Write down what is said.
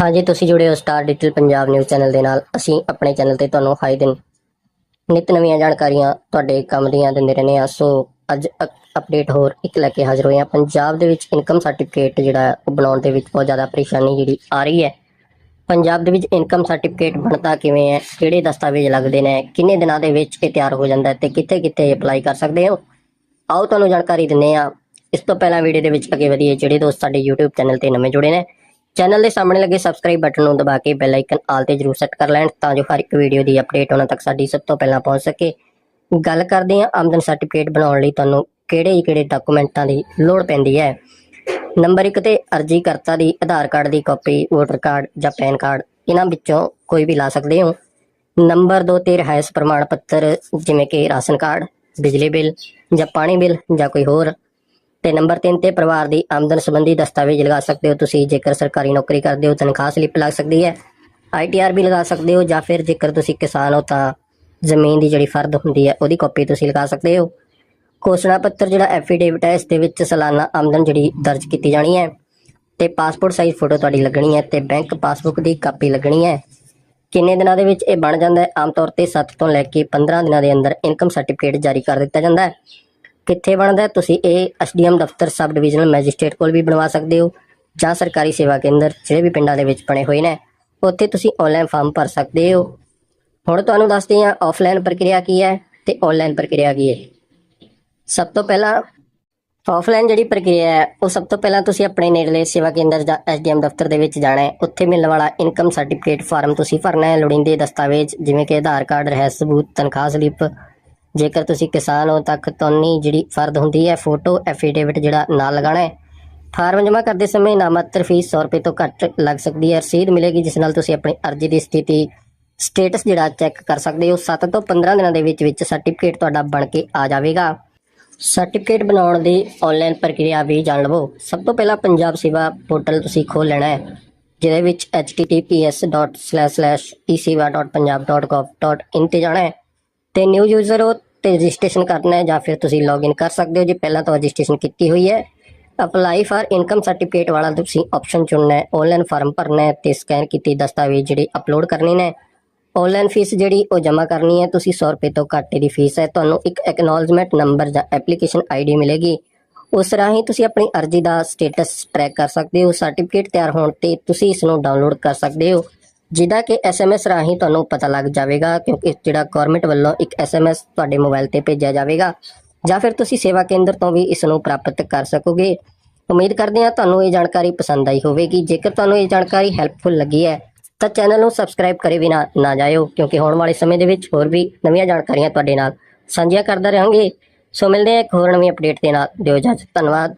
ਹਾਂਜੀ, ਤੁਸੀਂ ਜੁੜੇ ਹੋ Star Digital Punjab News channel ਦੇ ਨਾਲ। ਅਸੀਂ ਆਪਣੇ ਚੈਨਲ ਤੇ ਤੁਹਾਨੂੰ ਹਾਈ ਦਿਨ ਨਿਤ ਨਵੀਆਂ ਜਾਣਕਾਰੀਆਂ ਤੁਹਾਡੇ ਕੰਮ ਦੀਆਂ ਦਿੰਦੇ ਰਹਿੰਦੇ ਹਾਂ। ਸੋ ਅੱਜ ਅਪਡੇਟ ਹੋਰ ਇੱਕ ਲੈ ਕੇ ਹਾਜ਼ਰ ਹੋਏ ਹਾਂ। ਪੰਜਾਬ ਦੇ ਵਿੱਚ ਇਨਕਮ ਸਰਟੀਫਿਕੇਟ ਜਿਹੜਾ ਉਹ ਬਣਾਉਣ ਦੇ ਵਿੱਚ ਬਹੁਤ ਜ਼ਿਆਦਾ ਪਰੇਸ਼ਾਨੀ ਜਿਹੜੀ ਆ ਰਹੀ ਹੈ। ਪੰਜਾਬ ਦੇ ਵਿੱਚ ਇਨਕਮ ਸਰਟੀਫਿਕੇਟ ਬਣਦਾ ਕਿਵੇਂ ਹੈ, ਕਿਹੜੇ ਦਸਤਾਵੇਜ਼ ਲੱਗਦੇ ਨੇ, ਕਿੰਨੇ ਦਿਨਾਂ ਦੇ ਵਿੱਚ ਇਹ ਤਿਆਰ ਹੋ ਜਾਂਦਾ ਹੈ ਤੇ ਕਿੱਥੇ ਕਿੱਥੇ ਅਪਲਾਈ ਕਰ ਸਕਦੇ ਹੋ? ਆਓ ਤੁਹਾਨੂੰ ਜਾਣਕਾਰੀ ਦਿੰਦੇ ਹਾਂ। ਇਸ ਤੋਂ ਪਹਿਲਾਂ ਵੀਡੀਓ ਦੇ ਵਿੱਚ ਅੱਗੇ ਵਧੀਏ, ਜਿਹੜੇ ਦੋਸਤ ਸਾਡੇ YouTube ਚੈਨਲ ਤੇ ਨਵੇਂ ਜੁੜੇ ਨੇ ਚੈਨਲ ਦੇ ਸਾਹਮਣੇ ਲੱਗੇ ਸਬਸਕ੍ਰਾਈਬ ਬਟਨ ਨੂੰ ਦਬਾ ਕੇ ਬੈਲ ਆਈਕਨ ਆਲ ਤੇ ਜਰੂਰ ਸੈੱਟ ਕਰ ਲੈਣ ਤਾਂ ਜੋ ਹਰ ਇੱਕ ਵੀਡੀਓ ਦੀ ਅਪਡੇਟ ਉਹਨਾਂ ਤੱਕ ਸਾਡੀ ਸਭ ਤੋਂ ਪਹਿਲਾਂ ਪਹੁੰਚ ਸਕੇ। ਗੱਲ ਕਰਦੇ ਹਾਂ ਆਮਦਨ ਸਰਟੀਫਿਕੇਟ ਬਣਾਉਣ ਲਈ ਤੁਹਾਨੂੰ ਕਿਹੜੇ-ਕਿਹੜੇ ਡਾਕੂਮੈਂਟਾਂ ਦੀ ਲੋੜ ਪੈਂਦੀ ਹੈ। ਨੰਬਰ 1 ਤੇ ਅਰਜੀ ਕਰਤਾ ਦੀ, ਆਧਾਰ ਕਾਰਡ ਦੀ ਕਾਪੀ ਵੋਟਰ ਕਾਰਡ ਜਾਂ ਪੈਨ ਕਾਰਡ ਇਹਨਾਂ ਵਿੱਚੋਂ ਕੋਈ ਵੀ ਲਾ ਸਕਦੇ ਹੋ। ਨੰਬਰ 2 ਤੇ ਰਹਾਇਸ਼ ਪ੍ਰਮਾਣ ਪੱਤਰ ਜਿਵੇਂ ਕਿ ਰਾਸ਼ਨ ਕਾਰਡ, ਬਿਜਲੀ ਬਿੱਲ ਜਾਂ ਪਾਣੀ ਬਿੱਲ ਜਾਂ ਕੋਈ ਹੋਰ। ਤੇ ਨੰਬਰ 3 ਤੇ ਪਰਿਵਾਰ ਦੀ ਆਮਦਨ ਸੰਬੰਧੀ ਦਸਤਾਵੇਜ਼ ਲਗਾ ਸਕਦੇ ਹੋ ਤੁਸੀਂ, ਜੇਕਰ ਸਰਕਾਰੀ ਨੌਕਰੀ ਕਰਦੇ ਹੋ ਤਨਖਾਹ ਸਲਿੱਪ ਲੱਗ ਸਕਦੀ ਹੈ। ਆਈਟੀਆਰ ਵੀ ਲਗਾ ਸਕਦੇ ਹੋ ਜਾਂ ਫਿਰ ਜੇਕਰ ਤੁਸੀਂ ਕਿਸਾਨ ਹੋ ਤਾਂ ਜ਼ਮੀਨ ਦੀ ਜਿਹੜੀ ਫਰਦ ਹੁੰਦੀ ਹੈ ਉਹਦੀ ਕਾਪੀ ਤੁਸੀਂ ਲਗਾ ਸਕਦੇ ਹੋ। ਘੋਸ਼ਣਾ ਪੱਤਰ ਜਿਹੜਾ ਐਫੀਡੇਵਿਟ ਹੈ, ਇਸ ਦੇ ਵਿੱਚ ਸਾਲਾਨਾ ਆਮਦਨ ਜਿਹੜੀ ਦਰਜ ਕੀਤੀ ਜਾਣੀ ਹੈ ਤੇ ਪਾਸਪੋਰਟ ਸਾਈਜ਼ ਫੋਟੋ ਤੁਹਾਡੀ ਲੱਗਣੀ ਹੈ ਤੇ ਬੈਂਕ ਪਾਸਬੁੱਕ ਦੀ ਕਾਪੀ ਲੱਗਣੀ ਹੈ। ਕਿੰਨੇ ਦਿਨਾਂ ਦੇ ਵਿੱਚ ਇਹ ਬਣ ਜਾਂਦਾ ਹੈ? ਆਮ ਤੌਰ ਤੇ 7 ਤੋਂ ਲੈ ਕੇ 15 ਦਿਨਾਂ ਦੇ ਅੰਦਰ ਇਨਕਮ ਸਰਟੀਫਿਕੇਟ ਜਾਰੀ ਕਰ ਦਿੱਤਾ ਜਾਂਦਾ ਹੈ। ਕਿੱਥੇ ਬਣਦਾ ਤੁਸੀਂ ਇਹ ਐਸਡੀਐਮ ਦਫ਼ਤਰ, ਸਬ ਡਿਵੀਜ਼ਨਲ ਮੈਜਿਸਟ੍ਰੇਟ ਕੋਲ ਵੀ ਬਣਵਾ ਸਕਦੇ ਹੋ ਜਾਂ ਸਰਕਾਰੀ ਸੇਵਾ ਕੇਂਦਰ, ਜਿਹੜੇ ਵੀ ਪਿੰਡਾਂ ਦੇ ਵਿੱਚ ਬਣੇ ਹੋਏ ਨੇ, ਉੱਥੇ ਤੁਸੀਂ ਆਨਲਾਈਨ ਫਾਰਮ ਭਰ ਸਕਦੇ ਹੋ। ਹੁਣ ਤੁਹਾਨੂੰ ਦੱਸਦੇ ਹਾਂ ਆਫਲਾਈਨ ਪ੍ਰਕਿਰਿਆ ਕੀ ਹੈ ਤੇ ਆਨਲਾਈਨ ਪ੍ਰਕਿਰਿਆ ਕੀ ਹੈ। ਸਭ ਤੋਂ ਪਹਿਲਾਂ ਆਫਲਾਈਨ ਜਿਹੜੀ ਪ੍ਰਕਿਰਿਆ ਹੈ, ਉਹ ਸਭ ਤੋਂ ਪਹਿਲਾਂ ਤੁਸੀਂ ਆਪਣੇ ਨੇੜਲੇ ਸੇਵਾ ਕੇਂਦਰ ਜਾਂ ਐਸਡੀਐਮ ਦਫ਼ਤਰ ਦੇ ਵਿੱਚ ਜਾਣਾ ਹੈ। ਉੱਥੇ ਮਿਲਣ ਵਾਲਾ ਇਨਕਮ ਸਰਟੀਫਿਕੇਟ ਫਾਰਮ ਤੁਸੀਂ ਭਰਨਾ ਹੈ, ਲੋੜੀਂਦੇ ਦਸਤਾਵੇਜ਼ ਜਿਵੇਂ ਕਿ ਆਧਾਰ ਕਾਰਡ ਰਹਿਸ ਸਬੂਤ, ਤਨਖਾਹ ਸਲਿੱਪ ਜੇਕਰ ਤੁਸੀਂ ਕਿਸਾਨ ਹੋ, ਤਾਂ ਖਤੌਨੀ ਜਿਹੜੀ ਫਰਦ ਹੁੰਦੀ ਹੈ, ਫੋਟੋ, ਐਫੀਡੇਵਿਟ ਜਿਹੜਾ ਨਾਲ ਲਗਾਣਾ ਹੈ। ਫਾਰਮ ਜਮ੍ਹਾਂ ਕਰਦੇ ਸਮੇਂ ਨਾਮਾਤਰ ਫੀਸ 100 ਰੁਪਏ ਤੋਂ ਘੱਟ ਲੱਗ ਸਕਦੀ ਹੈ, ਰਸੀਦ ਮਿਲੇਗੀ, ਜਿਸ ਨਾਲ ਤੁਸੀਂ ਆਪਣੀ ਅਰਜ਼ੀ ਦੀ ਸਥਿਤੀ, ਸਟੇਟਸ ਜਿਹੜਾ ਚੈੱਕ ਕਰ ਸਕਦੇ ਹੋ। 7 ਤੋਂ 15 ਦਿਨਾਂ ਦੇ ਵਿੱਚ ਵਿੱਚ ਸਰਟੀਫਿਕੇਟ ਤੁਹਾਡਾ ਬਣ ਕੇ ਆ ਜਾਵੇਗਾ। ਸਰਟੀਫਿਕੇਟ ਬਣਾਉਣ ਦੀ ਆਨਲਾਈਨ ਪ੍ਰਕਿਰਿਆ ਵੀ ਜਾਣ ਲਵੋ। ਸਭ ਤੋਂ ਪਹਿਲਾਂ ਪੰਜਾਬ ਸੇਵਾ ਪੋਰਟਲ ਤੁਸੀਂ ਖੋਲ ਲੈਣਾ ਹੈ, ਜਿਹਦੇ ਵਿੱਚ https://esewa.punjab.gov.in ਤੇ ਜਾਣਾ ਹੈ। ਤੇ ਨਿਊ ਯੂਜ਼ਰ ਹੋ ਤੇ ਰਜਿਸਟ੍ਰੇਸ਼ਨ ਕਰਨਾ ਹੈ ਜਾਂ ਫਿਰ ਤੁਸੀਂ ਲੌਗਇਨ ਕਰ ਸਕਦੇ ਹੋ। ਜੇ ਪਹਿਲਾਂ ਤੋਂ ਰਜਿਸਟ੍ਰੇਸ਼ਨ ਕੀਤੀ ਹੋਈ ਹੈ। ਅਪਲਾਈ ਫਾਰ ਇਨਕਮ ਸਰਟੀਫਿਕੇਟ ਵਾਲਾ ਤੁਸੀਂ ਆਪਸ਼ਨ ਚੁਣਨਾ ਹੈ। ਆਨਲਾਈਨ ਫਾਰਮ ਭਰਨਾ ਹੈ ਤੇ ਸਕੈਨ ਕੀਤੀ ਦਸਤਾਵੇਜ਼ ਜਿਹੜੇ ਅਪਲੋਡ ਕਰਨੇ ਨੇ। ਆਨਲਾਈਨ ਫੀਸ ਜਿਹੜੀ ਉਹ ਜਮ੍ਹਾਂ ਕਰਨੀ ਹੈ। ਤੁਸੀਂ 100 ਰੁਪਏ ਤੋਂ ਘੱਟ ਦੀ ਫੀਸ ਹੈ। ਤੁਹਾਨੂੰ ਇੱਕ ਐਕਨੋਲਜਮੈਂਟ ਨੰਬਰ ਜਾਂ ਐਪਲੀਕੇਸ਼ਨ ਆਈਡੀ ਮਿਲੇਗੀ। ਉਸ ਰਾਹੀਂ ਤੁਸੀਂ ਆਪਣੀ ਅਰਜ਼ੀ ਦਾ ਸਟੇਟਸ ਟਰੈਕ ਕਰ ਸਕਦੇ ਹੋ। ਸਰਟੀਫਿਕੇਟ ਤਿਆਰ ਹੋਣ ਤੇ ਤੁਸੀਂ ਇਸ ਨੂੰ ਡਾਊਨਲੋਡ ਕਰ ਸਕਦੇ ਹੋ। ਜਿਹਦਾ ਕਿ ਐਸਐਮਐਸ ਰਾਹੀਂ ਤੁਹਾਨੂੰ ਪਤਾ ਲੱਗ ਜਾਵੇਗਾ ਕਿਉਂਕਿ ਜਿਹੜਾ ਗਵਰਨਮੈਂਟ ਵੱਲੋਂ ਇੱਕ ਐਸਐਮਐਸ ਤੁਹਾਡੇ ਮੋਬਾਈਲ ਤੇ ਭੇਜਿਆ ਜਾਵੇਗਾ ਜਾਂ ਫਿਰ ਤੁਸੀਂ ਸੇਵਾ ਕੇਂਦਰ ਤੋਂ ਵੀ ਇਸ ਨੂੰ ਪ੍ਰਾਪਤ ਕਰ ਸਕੋਗੇ। ਉਮੀਦ ਕਰਦੇ ਹਾਂ ਤੁਹਾਨੂੰ ਇਹ ਜਾਣਕਾਰੀ ਪਸੰਦ ਆਈ ਹੋਵੇਗੀ। ਜੇਕਰ ਤੁਹਾਨੂੰ ਇਹ ਜਾਣਕਾਰੀ ਹੈਲਪਫੁਲ ਲੱਗੀ ਹੈ, ਤਾਂ ਚੈਨਲ ਨੂੰ ਸਬਸਕ੍ਰਾਈਬ ਕਰੇ ਬਿਨਾ ਨਾ ਜਾਇਓ, ਕਿਉਂਕਿ ਆਉਣ ਵਾਲੇ ਸਮੇਂ ਦੇ ਵਿੱਚ ਹੋਰ ਵੀ ਨਵੀਆਂ ਜਾਣਕਾਰੀਆਂ ਤੁਹਾਡੇ ਨਾਲ ਸਾਂਝੀਆਂ ਕਰਦਾ ਰਹਾਂਗੇ। ਸੋ ਮਿਲਦੇ ਹਾਂ ਇੱਕ ਹੋਰ ਨਵੀਂ ਅਪਡੇਟ ਦੇ ਨਾਲ। ਦਿਓ ਇਜਾਜ਼ਤ, ਧੰਨਵਾਦ।